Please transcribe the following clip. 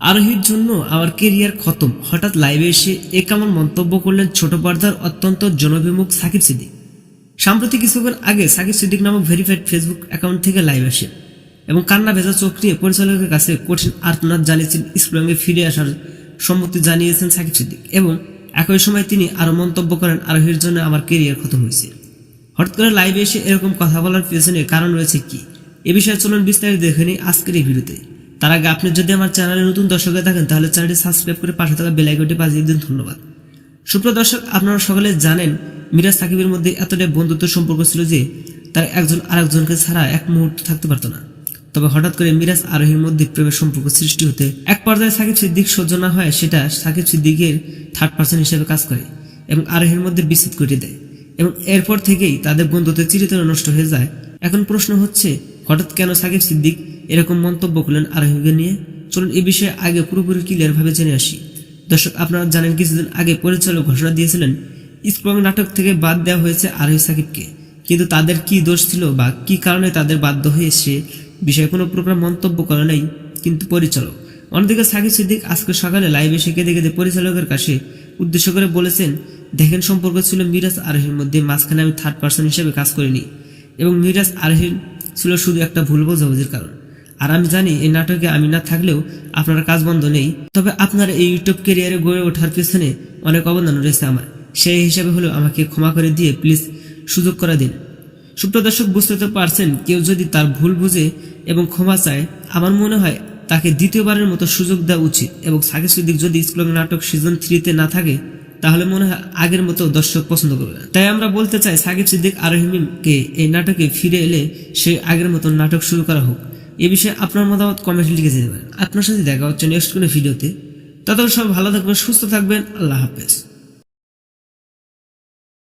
আরোহীর জন্য আমার কেরিয়ার খতম। হঠাৎ লাইভে এসে এ কেমন মন্তব্য করলেন ছোট পর্দার অত্যন্ত জনবিমুখ সাকিব সিদ্দিক। সাম্প্রতিক কিছুক্ষণ আগে সাকিব সিদ্দিক নামক ভেরিফাইড ফেসবুক অ্যাকাউন্ট থেকে লাইভ আসে এবং কান্না ভেজা চোখ নিয়ে পরিচালকের কাছে কঠিন আর্তনাদ জানিয়েছেন ইসলামে ফিরে আসার সম্মতি জানিয়েছেন সাকিব সিদ্দিক এবং একই সময় তিনি আরও মন্তব্য করেন, আরোহীর জন্য আমার কেরিয়ার খতম হয়েছে। হঠাৎ করে লাইভে এসে এরকম কথা বলার পেছনে কারণ রয়েছে কি? এ বিষয়ে চলুন বিস্তারিত দেখে নিই আজকের এই ভিডিওতে। তার আগে আপনি যদি আমার চ্যানেলে নতুন দর্শক হয়ে থাকেন, তাহলে চ্যানেলটি সাবস্ক্রাইব করে পাশে থাকা বেল আইকনটি বাজিয়ে দিন। ধন্যবাদ। সুপ্রিয় দর্শক, আপনারা সকলে জানেন, মিরাজ সাকিবের মধ্যে এতটাই বন্ধুত্ব সম্পর্ক ছিল যে, তার একজন আরেকজনকে ছাড়া এক মুহূর্ত থাকতে পারতো না। তবে হঠাৎ করে মিরাজ আরোহীর মধ্যে প্রেমের সম্পর্ক সৃষ্টি হতে এক পর্যায়ে সাকিব সিদ্দিক সহ্য না হয় সেটা সাকিব সিদ্দিকের থার্ড পার্সন হিসেবে কাজ করে এবং আরোহীর মধ্যে বিচ্ছেদ ঘটিয়ে দেয় এবং এরপর থেকেই তাদের বন্ধুত্ব চিরতরে নষ্ট হয়ে যায়। এখন প্রশ্ন হচ্ছে, হঠাৎ কেন সাকিব সিদ্দিক এরকম মন্তব্য করলেন আরোহীকে নিয়ে। চলুন এ বিষয়ে আগে পুরোপুরি ক্লিয়ার ভাবে জেনে আসি। দর্শক, আপনারা জানেন কিছুদিন আগে পরিচালক ঘোষণা দিয়েছিলেন, স্প্রং নাটক থেকে বাদ দেওয়া হয়েছে আরোহী সাকিবকে। কিন্তু তাদের কি দোষ ছিল বা কি কারণে তাদের বাধ্য হয়ে সে বিষয়ে কোনো প্রকার মন্তব্য করে নাই, কিন্তু পরিচালক। অন্যদিকে সাকিব সিদ্দিক আজকে সকালে লাইভে এসে কেঁদে কেঁদে পরিচালকের কাছে উদ্দেশ্য করে বলেছেন, দেখেন, সম্পর্ক ছিল মিরাজ আরোহীর মধ্যে, মাঝখানে আমি থার্ড পার্সন হিসেবে কাজ করিনি। এবং মিরাজ আরোহীর ছিল শুধু একটা ভুল বোঝাবুঝির কারণ। আর আমি জানি এই নাটকে আমি না থাকলেও আপনার কাজ বন্ধ নেই। তবে আপনার এই ইউটিউব ক্যারিয়ারে গড়ে ওঠার পেছনে অনেক অবদান রয়েছে আমার। সেই হিসাবে হলেও আমাকে ক্ষমা করে দিয়ে প্লিজ সুযোগ করে দিন। সুপ্রদর্শক বুঝতে তো পারছেন, কেউ যদি তার ভুল বুঝে এবং ক্ষমা চায়, আমার মনে হয় তাকে দ্বিতীয়বারের মতো সুযোগ দেওয়া উচিত এবং সাকিব সিদ্দিক যদি স্কুল নাটক সিজন থ্রিতে না থাকে, তাহলে মনে হয় আগের মতো দর্শক পছন্দ করবে তাই আমরা বলতে চাই, সাকিব সিদ্দিক আর এই নাটকে ফিরে এলে সে আগের মতো নাটক শুরু করা হোক। এ বিষয়ে আপনার মতামত কমেন্টে লিখে যেতে পারেন আপনার সাথে দেখা হচ্ছে নেক্সট কোনো ভিডিওতে ততক্ষণ সব ভালো থাকবেন, সুস্থ থাকবেন, আল্লাহ হাফেজ।